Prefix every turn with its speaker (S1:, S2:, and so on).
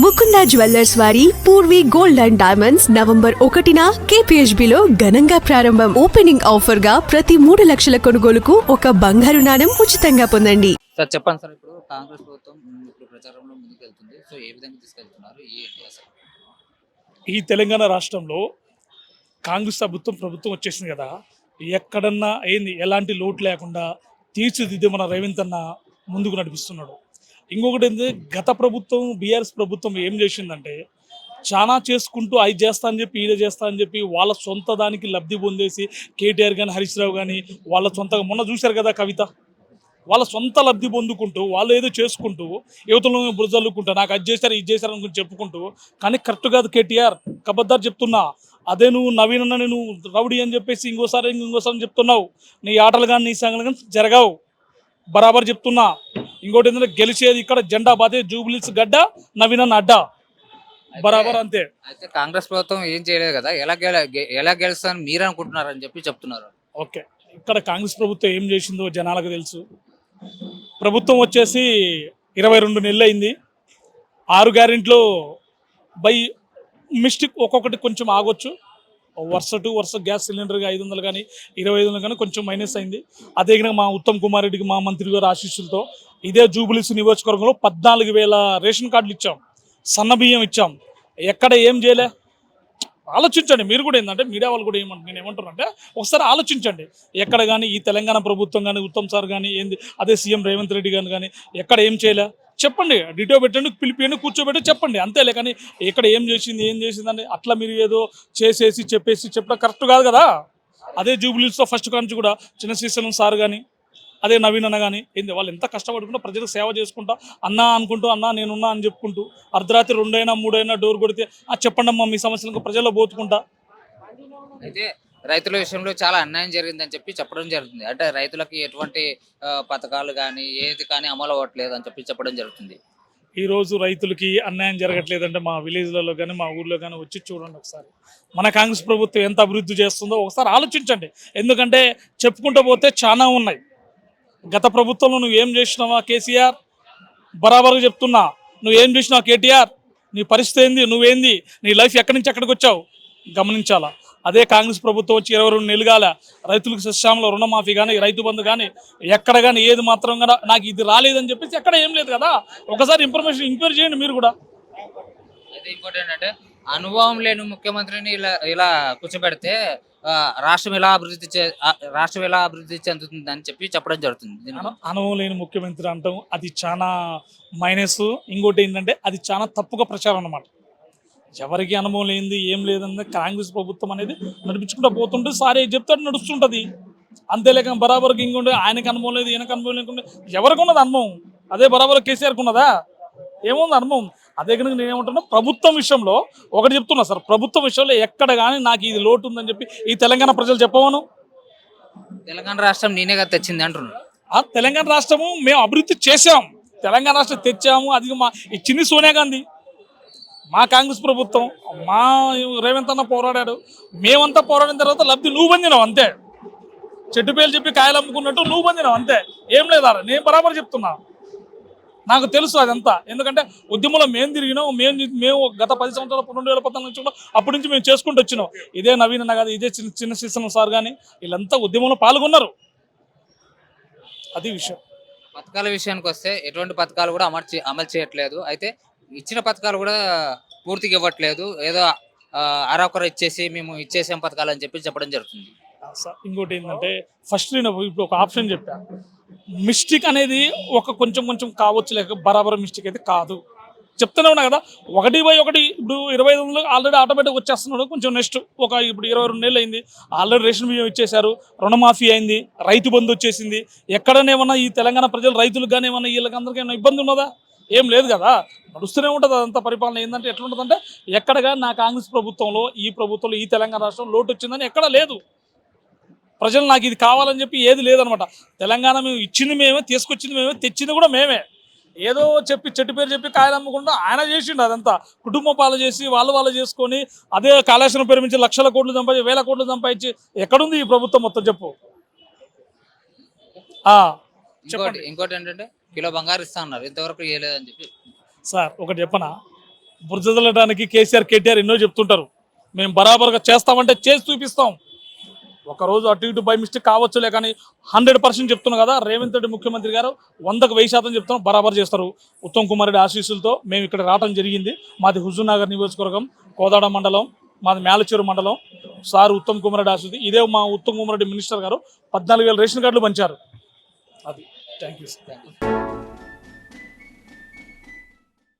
S1: Mukunda jewellers వారి Purvi gold and diamonds November ఒకటిన KPHB లో ఘనంగా ప్రారంభం ఓపెనింగ్ ఆఫర్గా ప్రతి మూడు లక్షల కొనుగోలుకు ఒక బంగారు నాణెం ఉచితంగా పొందండి.
S2: సార్ చెప్పండి సార్ ఇప్పుడు కాంగ్రెస్ ప్రభుత్వం ఇప్పుడు ప్రచారంలో ముందుకు వెళ్తుంది సో ఏ విధంగా తీసుకెళ్తున్నారు? ఏంటి అసలు
S3: ఈ తెలంగాణ రాష్ట్రంలో కాంగ్రెస్ ప్రభుత్వం ప్రభుత్వం వచ్చేసింది కదా. ఎక్కడన్నా ఏంది ఎలాంటి లోటు లేకుండా తీర్చిదిద్ది మన రేవంత్ అన్న ముందుకు నడిపిస్తున్నాడు. ఇంకొకటి ఏంది గత ప్రభుత్వం బీఆర్ఎస్ ప్రభుత్వం ఏం చేసిందంటే చాలా చేసుకుంటూ అది చేస్తా అని చెప్పి ఇది చేస్తా అని చెప్పి వాళ్ళ సొంత దానికి లబ్ధి పొందేసి కేటీఆర్ కానీ హరీష్ రావు కానీ వాళ్ళ సొంతగా మొన్న చూశారు కదా కవిత? వాళ్ళ సొంత లబ్ధి పొందుకుంటూ వాళ్ళు ఏదో చేసుకుంటూ యువతలను బురజల్లుకుంటూ నాకు అది చేశారు ఇది చేశారు అనుకుని చెప్పుకుంటూ కానీ కరెక్ట్ కాదు కేటీఆర్. కబద్దారు చెప్తున్నా. అదే నువ్వు నవీన్ అన్న నేను రౌడీ అని చెప్పేసి ఇంకోసారి ఇంకోసారి అని చెప్తున్నావు. నీ ఆటలు కానీ నీ సంగలు కానీ జరగవు. బరాబర్ చెప్తున్నా. ఇంకోటి ఏంటంటే గెలిచేది ఇక్కడ జెండా బాతే జూబిలీస్ గడ్డ నవీన్ అడ్డ. బరాబర్ అంతే.
S2: అయితే కాంగ్రెస్ ప్రభుత్వం ఏం చేయలేదు కదా? ఎలా గెల ఎలా గెలుస్తారని మీరు అనుకుంటున్నారు అని చెప్పి చెప్తున్నారు.
S3: ఓకే. ఇక్కడ కాంగ్రెస్ ప్రభుత్వం ఏం చేసిందో జనాలకు తెలుసు. ప్రభుత్వం వచ్చేసి ఇరవై రెండు నెలలు అయింది. ఆరు గ్యారెంట్లో బై మిస్టేక్ ఒక్కొక్కటి కొంచెం ఆగొచ్చు. వరుస టు వరుస గ్యాస్ సిలిండర్గా ఐదు వందలు కానీ ఇరవై ఐదు వందలు కానీ కొంచెం మైనస్ అయింది. అదే విధంగా మా ఉత్తమ్ కుమార్ రెడ్డికి మా మంత్రి గారు ఆశీస్సులతో ఇదే జూబిలీస్ నియోజకవర్గంలో పద్నాలుగు వేల రేషన్ కార్డులు ఇచ్చాం. సన్న బియ్యం ఇచ్చాం. ఎక్కడ ఏం చేయలే? ఆలోచించండి. మీరు కూడా ఏంటంటే మీడియా వాళ్ళు కూడా ఏమంటారు నేను ఏమంటున్నానంటే ఒకసారి ఆలోచించండి. ఎక్కడ కానీ ఈ తెలంగాణ ప్రభుత్వం కానీ ఉత్తమ్ సార్ కానీ ఏంది అదే సీఎం రేవంత్ రెడ్డి గారు కానీ ఎక్కడ ఏం చేయలే? చెప్పండి డిటో పెట్టండి పిలిపియండి కూర్చోబెట్టి చెప్పండి. అంతేలే కానీ ఎక్కడ ఏం చేసింది ఏం చేసిందని అట్లా మీరు ఏదో చేసేసి చెప్పేసి చెప్పడం కరెక్ట్ కాదు కదా? అదే జూబిలీస్తో ఫస్ట్ కానించి కూడా చిన్న శ్రీశైలం సార్ కానీ అదే నవీన్ అన్న కానీ ఏంది వాళ్ళు ఎంత కష్టపడుకుంటూ ప్రజలకు సేవ చేసుకుంటా అన్నా అనుకుంటూ అన్నా నేనున్నా అని చెప్పుకుంటూ అర్ధరాత్రి రెండైనా మూడైనా డోర్ కొడితే "ఆ, చెప్పండి అమ్మా మీ సమస్యలకు ప్రజల్లో పోతుకుంటా.
S2: అయితే రైతుల విషయంలో చాలా అన్యాయం జరిగిందని చెప్పి చెప్పడం జరుగుతుంది. అంటే రైతులకి ఎటువంటి పథకాలు కానీ ఏది కానీ అమలు అవ్వట్లేదు అని చెప్పి చెప్పడం జరుగుతుంది.
S3: ఈరోజు రైతులకి అన్యాయం జరగట్లేదంటే మా విలేజ్లలో కానీ మా ఊర్లో కానీ వచ్చి చూడండి ఒకసారి. మన కాంగ్రెస్ ప్రభుత్వం ఎంత అభివృద్ధి చేస్తుందో ఒకసారి ఆలోచించండి. ఎందుకంటే చెప్పుకుంటూ పోతే చాలా ఉన్నాయి. గత ప్రభుత్వంలో నువ్వు ఏం చేసినావా కేసీఆర్? బరాబర్గా చెప్తున్నా. నువ్వు ఏం చేసినావు కేటీఆర్? నీ పరిస్థితి ఏంది? నువ్వేంది? నీ లైఫ్ ఎక్కడి నుంచి ఎక్కడికి వచ్చావు? గమనించాలా? అదే కాంగ్రెస్ ప్రభుత్వం వచ్చి ఇరవై రెండు నెలలు కాలే రైతులకు సస్యామలో రుణమాఫీ కానీ రైతు బంధు కానీ ఎక్కడ కానీ ఏది మాత్రం కూడా నాకు ఇది రాలేదని చెప్పేసి ఎక్కడ ఏం లేదు కదా. ఒకసారి ఇన్ఫర్మేషన్ ఎంక్వైరీ చేయండి మీరు కూడా.
S2: అయితే ఇంకోటి ఏంటంటే అనుభవం లేని ముఖ్యమంత్రిని ఇలా ఇలా కూర్చోబెడితే రాష్ట్రం ఎలా అభివృద్ధి చే రాష్ట్రం ఎలా అభివృద్ధి చెందుతుంది అని చెప్పి చెప్పడం జరుగుతుంది.
S3: అనుభవం లేని ముఖ్యమంత్రి అంటాం అది చాలా మైనస్ ఇంకోటి ఏంటంటే అది చాలా తప్పుగా ప్రచారం అన్నమాట. ఎవరికి అనుభవం లేనిది ఏం లేదన్న కాంగ్రెస్ ప్రభుత్వం అనేది నడిపించుకుంటూ పోతుంటే సారే చెప్తాడు నడుస్తుంటది. అంతేలేక బరాబర్కి ఇంకొంటే ఆయనకి అనుభవం లేదు ఈయనకి అనుభవం లేకుండా ఎవరికి ఉన్నది అనుభవం? అదే బరాబర్ కేసీఆర్కి ఉన్నదా? ఏముంది అనుభవం? అదే కనుక నేను ఏమంటున్నా ప్రభుత్వం విషయంలో ఒకటి చెప్తున్నా సార్ ప్రభుత్వం విషయంలో ఎక్కడ కానీ నాకు ఇది లోటు ఉందని చెప్పి ఈ తెలంగాణ ప్రజలు చెప్పవను.
S2: తెలంగాణ రాష్ట్రం నేనే కదా తెచ్చింది అంటున్నారు
S3: ఆ తెలంగాణ రాష్ట్రము మేము అభివృద్ధి చేశాం. తెలంగాణ రాష్ట్రం తెచ్చాము అది మా ఇచ్చింది సోనియా గాంధీ. మా కాంగ్రెస్ ప్రభుత్వం మా రేవంత్ అన్న పోరాడాడు. మేమంతా పోరాడిన తర్వాత లబ్ధి నువ్వు పొందినావు అంతే. చెట్టు పేర్లు చెప్పి కాయలు అమ్ముకున్నట్టు నువ్వు పొందినావు అంతే. ఏం లేదా నేను బరాబర్ చెప్తున్నా. నాకు తెలుసు అదంతా. ఎందుకంటే ఉద్యమంలో మేము తిరిగినాం మేము మేము గత పది సంవత్సరాలు రెండు వేల పద్నాలుగు నుంచి కూడా అప్పటి నుంచి మేము చేసుకుంటూ వచ్చినాం. ఇదే నవీన్ అన్న కాదు ఇదే చిన్న చిన్న శిశుల సార్ కానీ వీళ్ళంతా ఉద్యమంలో పాల్గొన్నారు. అది విషయం.
S2: పథకాల విషయానికి వస్తే ఎటువంటి పథకాలు కూడా అమలు అమలు చేయట్లేదు. అయితే ఇచ్చిన పథకాలు కూడా పూర్తిగా ఇవ్వట్లేదు. ఏదో అరొకరు ఇచ్చేసి మేము ఇచ్చేసాం పథకాలు అని చెప్పి చెప్పడం జరుగుతుంది.
S3: ఇంకోటి ఏంటంటే ఫస్ట్ నేను ఇప్పుడు ఒక ఆప్షన్ చెప్పా. మిస్టేక్ అనేది ఒక కొంచెం కొంచెం కావచ్చు లేక బరాబర్ మిస్టేక్ అయితే కాదు. చెప్తూనే ఉన్నా కదా ఒకటి బై ఒకటి ఇప్పుడు ఇరవై ఐదు వందలు ఆల్రెడీ ఆటోమేటిక్ వచ్చేస్తున్నాడు. కొంచెం నెక్స్ట్ ఒక ఇప్పుడు ఇరవై రెండు నెలలు అయింది. ఆల్రెడీ రేషన్ బియ్యం ఇచ్చేశారు రుణమాఫీ అయింది రైతు బంధు వచ్చేసింది. ఎక్కడనేమన్నా ఈ తెలంగాణ ప్రజలు రైతులకు కానీ ఏమన్నా వీళ్ళకి అందరికీ ఏమైనా ఇబ్బంది ఉన్నదా? ఏం లేదు కదా. నడుస్తూనే ఉంటుంది అదంతా పరిపాలన. ఏంటంటే ఎట్లుంటుందంటే ఎక్కడగా నా కాంగ్రెస్ ప్రభుత్వంలో ఈ ప్రభుత్వంలో ఈ తెలంగాణ రాష్ట్రంలో లోటు వచ్చిందని ఎక్కడ లేదు. ప్రజలు నాకు ఇది కావాలని చెప్పి ఏది లేదనమాట. తెలంగాణ మేము ఇచ్చింది మేమే తీసుకొచ్చింది మేమే తెచ్చింది కూడా మేమే. ఏదో చెప్పి చెట్టు పేరు చెప్పి కాయలు ఆయన చేసిండు అదంతా. కుటుంబ పాలు చేసి వాళ్ళు వాళ్ళు చేసుకొని అదే కాళేశ్వరం పేరు మించి లక్షల కోట్లు సంపాదించి వేల కోట్లు సంపాదించి ఎక్కడుంది ఈ ప్రభుత్వం మొత్తం చెప్పు. ఆ, చెప్పండి.
S2: ఇంకోటి ఏంటంటే కిలో బంగారు ఇస్తా అన్నారు. ఇంతవరకు ఇవ్వలేదని చెప్పి.
S3: సార్ ఒకటి చెప్పనా? బురదలడానికి కేసీఆర్ కేటీఆర్ ఎన్నో చెప్తుంటారు. మేము బరాబర్గా చేస్తామంటే చేసి చూపిస్తాం. ఒకరోజు అటు ఇటు బై మిస్టేక్ కావచ్చులే కానీ హండ్రెడ్ పర్సెంట్ చెప్తున్నాం కదా రేవంత్ రెడ్డి ముఖ్యమంత్రి గారు వందకు వెయ్యి శాతం చెప్తున్నాం బరాబర్ చేస్తారు. ఉత్తమ్ కుమార్ రెడ్డి ఆశీస్సులతో మేము ఇక్కడ రావడం జరిగింది. మాది హుజూర్నగర్ నియోజకవర్గం కోదాడ మండలం మాది మేలచేరు మండలం. సార్ ఉత్తమ్ కుమార్ రెడ్డి ఆశీస్సు ఇదే మా ఉత్తమ్ కుమార్ రెడ్డి మినిస్టర్ గారు పద్నాలుగు వేల రేషన్ కార్డులు పంచారు. అది.
S2: Thank you.